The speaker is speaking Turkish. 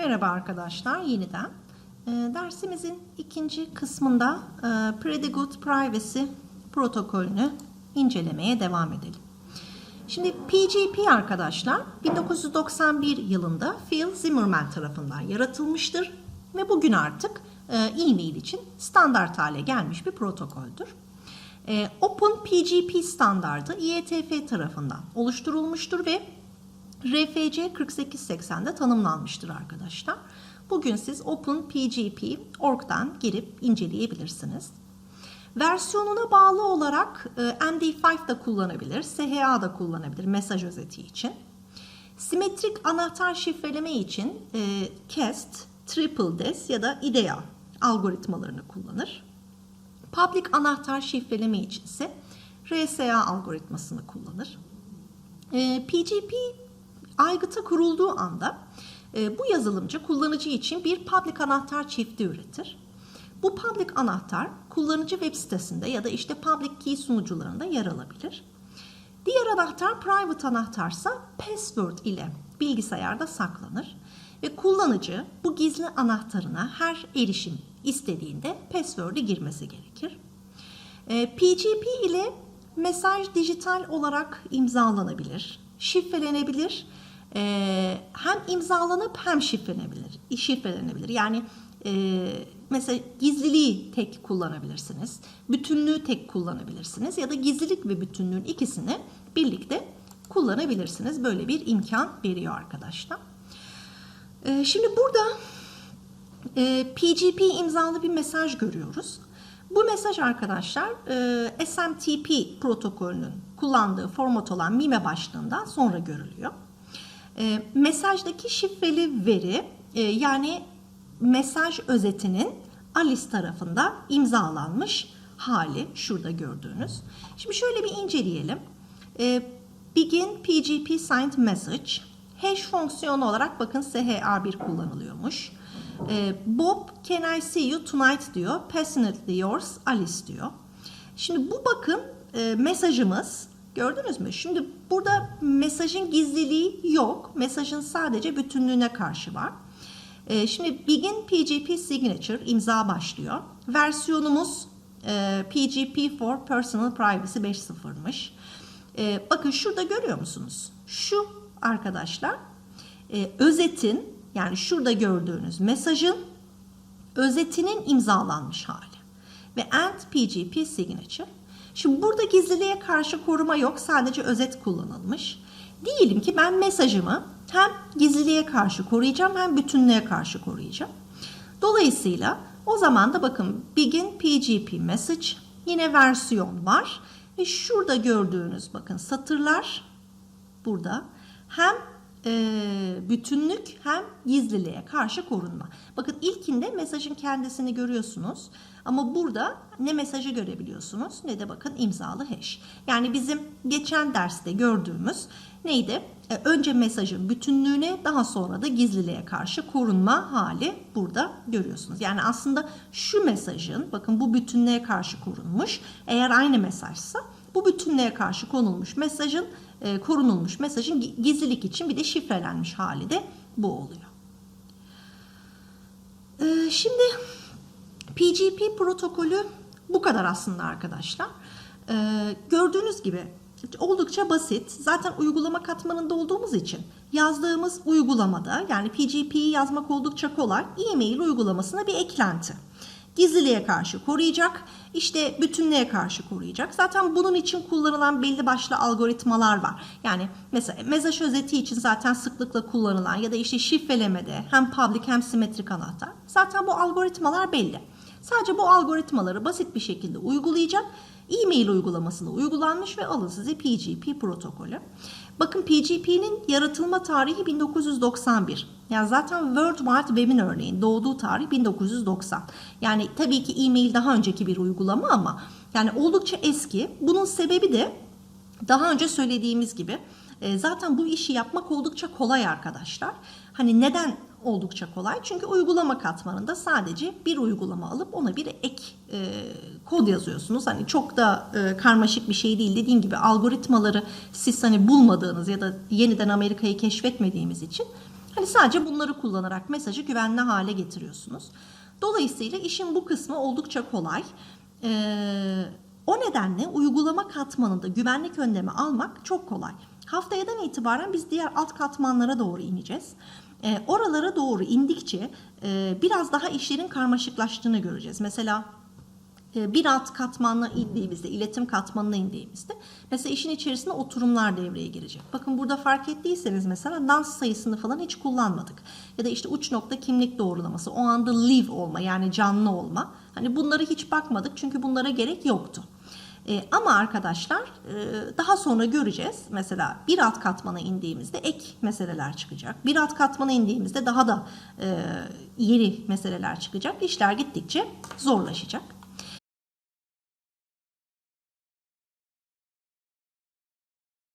Merhaba arkadaşlar yeniden. Ee, dersimizin ikinci kısmında e, Pretty Good Privacy protokolünü incelemeye devam edelim. Şimdi PGP arkadaşlar 1991 yılında Phil Zimmerman tarafından yaratılmıştır ve bugün artık e, e-mail için standart hale gelmiş bir protokoldür. E, Open PGP standardı IETF tarafından oluşturulmuştur ve RFC 4880'de tanımlanmıştır arkadaşlar. Bugün siz OpenPGP.org'dan girip inceleyebilirsiniz. Versiyonuna bağlı olarak e, MD5 da kullanabilir, SHA da kullanabilir mesaj özeti için. Simetrik anahtar şifreleme için e, CAST, Triple DES ya da IDEA algoritmalarını kullanır. Public anahtar şifreleme için ise RSA algoritmasını kullanır. E, PGP aygıta kurulduğu anda e, bu yazılımcı kullanıcı için bir public anahtar çifti üretir. Bu public anahtar kullanıcı web sitesinde ya da işte public key sunucularında yer alabilir. Diğer anahtar private anahtarsa password ile bilgisayarda saklanır ve kullanıcı bu gizli anahtarına her erişim istediğinde password'ü girmesi gerekir. E, PGP ile mesaj dijital olarak imzalanabilir, şifrelenebilir. E, hem imzalanıp hem şifrelenebilir. Şifrelenebilir. Yani e, mesela gizliliği tek kullanabilirsiniz. Bütünlüğü tek kullanabilirsiniz. Ya da gizlilik ve bütünlüğün ikisini birlikte kullanabilirsiniz. Böyle bir imkan veriyor arkadaşlar. E, şimdi burada e, PGP imzalı bir mesaj görüyoruz. Bu mesaj arkadaşlar e, SMTP protokolünün kullandığı format olan MIME başlığından sonra görülüyor. E, mesajdaki şifreli veri e, yani mesaj özetinin Alice tarafından imzalanmış hali şurada gördüğünüz. Şimdi şöyle bir inceleyelim. E, begin PGP signed message hash fonksiyonu olarak bakın SHA1 kullanılıyormuş. E, Bob can I see you tonight diyor. Passionately yours Alice diyor. Şimdi bu bakın e, mesajımız gördünüz mü? Şimdi burada mesajın gizliliği yok. Mesajın sadece bütünlüğüne karşı var. E, şimdi begin PGP signature imza başlıyor. Versiyonumuz e, PGP for personal privacy 5.0'mış. E, bakın şurada görüyor musunuz? Şu arkadaşlar e, özetin yani şurada gördüğünüz mesajın özetinin imzalanmış hali. Ve end PGP signature. Şimdi burada gizliliğe karşı koruma yok. Sadece özet kullanılmış. Diyelim ki ben mesajımı hem gizliliğe karşı koruyacağım hem bütünlüğe karşı koruyacağım. Dolayısıyla o zaman da bakın begin PGP message yine versiyon var. Ve şurada gördüğünüz bakın satırlar burada hem bütünlük hem gizliliğe karşı korunma. Bakın ilkinde mesajın kendisini görüyorsunuz ama burada ne mesajı görebiliyorsunuz ne de bakın imzalı hash. Yani bizim geçen derste gördüğümüz neydi? E, önce mesajın bütünlüğüne daha sonra da gizliliğe karşı korunma hali burada görüyorsunuz. Yani aslında şu mesajın bakın bu bütünlüğe karşı korunmuş. Eğer aynı mesajsa bu bütünlüğe karşı konulmuş mesajın e, korunulmuş mesajın gizlilik için bir de şifrelenmiş hali de bu oluyor. E, şimdi PGP protokolü bu kadar aslında arkadaşlar. E, gördüğünüz gibi oldukça basit. Zaten uygulama katmanında olduğumuz için yazdığımız uygulamada yani PGP'yi yazmak oldukça kolay. E-mail uygulamasına bir eklenti gizliliğe karşı koruyacak, işte bütünlüğe karşı koruyacak. Zaten bunun için kullanılan belli başlı algoritmalar var. Yani mesela mesaj özeti için zaten sıklıkla kullanılan ya da işte şifrelemede hem public hem simetrik anahtar. Zaten bu algoritmalar belli. Sadece bu algoritmaları basit bir şekilde uygulayacak. E-mail uygulamasında uygulanmış ve alın size PGP protokolü. Bakın PGP'nin yaratılma tarihi 1991. Yani zaten World Wide Web'in örneğin doğduğu tarih 1990. Yani tabii ki e-mail daha önceki bir uygulama ama yani oldukça eski. Bunun sebebi de daha önce söylediğimiz gibi e, zaten bu işi yapmak oldukça kolay arkadaşlar. Hani neden oldukça kolay? Çünkü uygulama katmanında sadece bir uygulama alıp ona bir ek e, kod yazıyorsunuz. Hani çok da e, karmaşık bir şey değil. Dediğim gibi algoritmaları siz hani bulmadığınız ya da yeniden Amerika'yı keşfetmediğimiz için Hani sadece bunları kullanarak mesajı güvenli hale getiriyorsunuz. Dolayısıyla işin bu kısmı oldukça kolay. Ee, o nedenle uygulama katmanında güvenlik önlemi almak çok kolay. Haftayadan itibaren biz diğer alt katmanlara doğru ineceğiz. Ee, oralara doğru indikçe e, biraz daha işlerin karmaşıklaştığını göreceğiz. Mesela e, bir alt katmanla indiğimizde, iletim katmanına indiğimizde mesela işin içerisinde oturumlar devreye girecek. Bakın burada fark ettiyseniz mesela dans sayısını falan hiç kullanmadık. Ya da işte uç nokta kimlik doğrulaması, o anda live olma yani canlı olma. Hani bunları hiç bakmadık çünkü bunlara gerek yoktu. E, ama arkadaşlar e, daha sonra göreceğiz. Mesela bir alt katmana indiğimizde ek meseleler çıkacak. Bir alt katmana indiğimizde daha da e, yeni meseleler çıkacak. İşler gittikçe zorlaşacak.